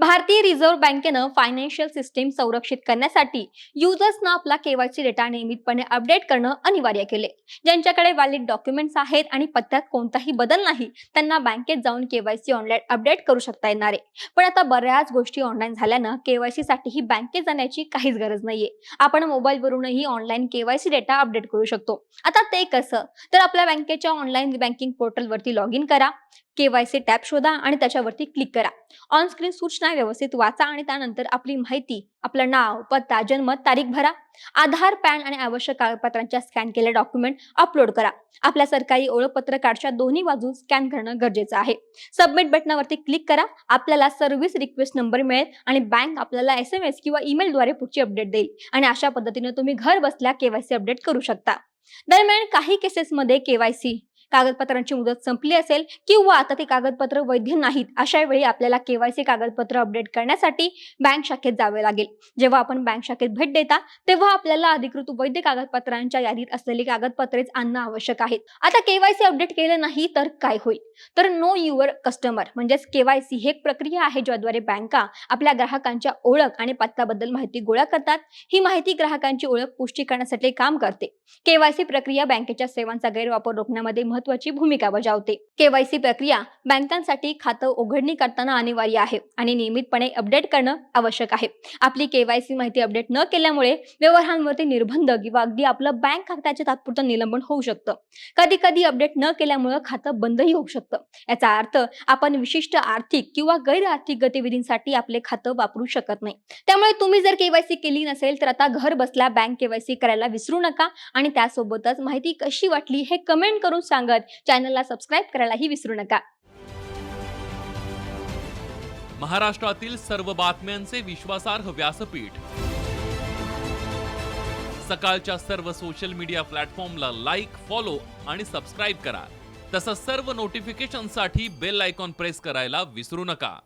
भारतीय रिझर्व्ह बँकेनं financial system संरक्षित करण्यासाठी युजर्सना आपला केवायसी डेटा नियमितपणे अपडेट करणं अनिवार्य केले. ज्यांच्याकडे व्हॅलिड डॉक्युमेंट्स आहेत आणि पत्त्यात कोणताही बदल नाही त्यांना बँकेत जाऊन केवायसी ऑनलाईन अपडेट करू शकता येणार आहे. पण आता बऱ्याच गोष्टी ऑनलाईन झाल्यानं केवायसी साठीही बँकेत जाण्याची काहीच गरज नाहीये. आपण मोबाईलवरूनही ऑनलाईन केवायसी डेटा अपडेट करू शकतो. आता ते कसं? तर आपल्या बँकेच्या ऑनलाईन बँकिंग पोर्टलवरती लॉग इन करा. केवायसी टॅब शोधा आणि त्याच्यावरती क्लिक करा. ऑन स्क्रीन सूचना व्यवस्थित वाचा आणि त्यानंतर आपली माहिती आपलं नाव पत्ता जन्म तारीख भरा. आधार पॅन आणि आवश्यक कागदपत्रांच्या स्कॅन केलेले डॉक्युमेंट अपलोड करा. आपल्या सरकारी ओळखपत्र कार्डच्या दोन्ही बाजू स्कॅन करणं गरजेचं आहे. सबमिट बटनावरती क्लिक करा. आपल्याला सर्व्हिस रिक्वेस्ट नंबर मिळेल आणि बँक आपल्याला एस एम एस किंवा ईमेलद्वारे पुढची अपडेट देईल. आणि अशा पद्धतीने तुम्ही घर बसल्या केवायसी अपडेट करू शकता. दरम्यान काही केसेसमध्ये केवायसी कागदपत्रांची मुदत संपली असेल किंवा आता ते कागदपत्र वैध नाहीत अशा वेळी आपल्याला केवायसी कागदपत्र अपडेट करण्यासाठी बँक शाखेत जावे लागेल. जेव्हा आपण बँक शाखेत भेट देता तेव्हा आपल्याला अधिकृत वैध कागदपत्रांच्या यादीत असलेली कागदपत्रेच आणणं आवश्यक आहेत आता केवायसी अपडेट केलं नाही तर काय होईल? तर नो युअर कस्टमर म्हणजेच केवायसी ही एक प्रक्रिया आहे ज्याद्वारे बँका आपल्या ग्राहकांच्या ओळख आणि पत्त्याबद्दल माहिती गोळा करतात. ही माहिती ग्राहकांची ओळख पुष्टी करण्यासाठी काम करते. केवायसी प्रक्रिया बँकेच्या सेवांचा गैरवापर रोखण्यामध्ये महत्वाची भूमिका बजावते. केवायसी प्रक्रिया बँकांसाठी खातं उघडणी करताना अनिवार्य आहे आणि नियमितपणे अपडेट करणं आवश्यक आहे. आपली केवायसी माहिती अपडेट न केल्यामुळे व्यवहारांवरती निर्बंध किंवा अगदी आपलं बँक खात्याचे तात्पुरतं निलंबन होऊ शकतं. कधी कधी अपडेट न केल्यामुळे खातं बंदही होऊ शकतं. याचा अर्थ आपण विशिष्ट आर्थिक किंवा गैर आर्थिक गतिविधींसाठी आपले खातं वापरू शकत नाही. त्यामुळे तुम्ही जर केवायसी केली नसेल तर आता घर बसल्या बँक केवायसी करायला विसरू नका आणि त्यासोबतच माहिती कशी वाटली हे कमेंट करून सांगत चॅनलला सबस्क्राईब करायलाही विसरू नका. महाराष्ट्रातील सर्व बातम्यांचे विश्वासार्ह व्यासपीठ. सकाळच्या सर्व सोशल मीडिया प्लॅटफॉर्मला लाईक फॉलो आणि सबस्क्राईब करा. तसंच सर्व नोटिफिकेशनसाठी बेल आयकॉन प्रेस करायला विसरू नका.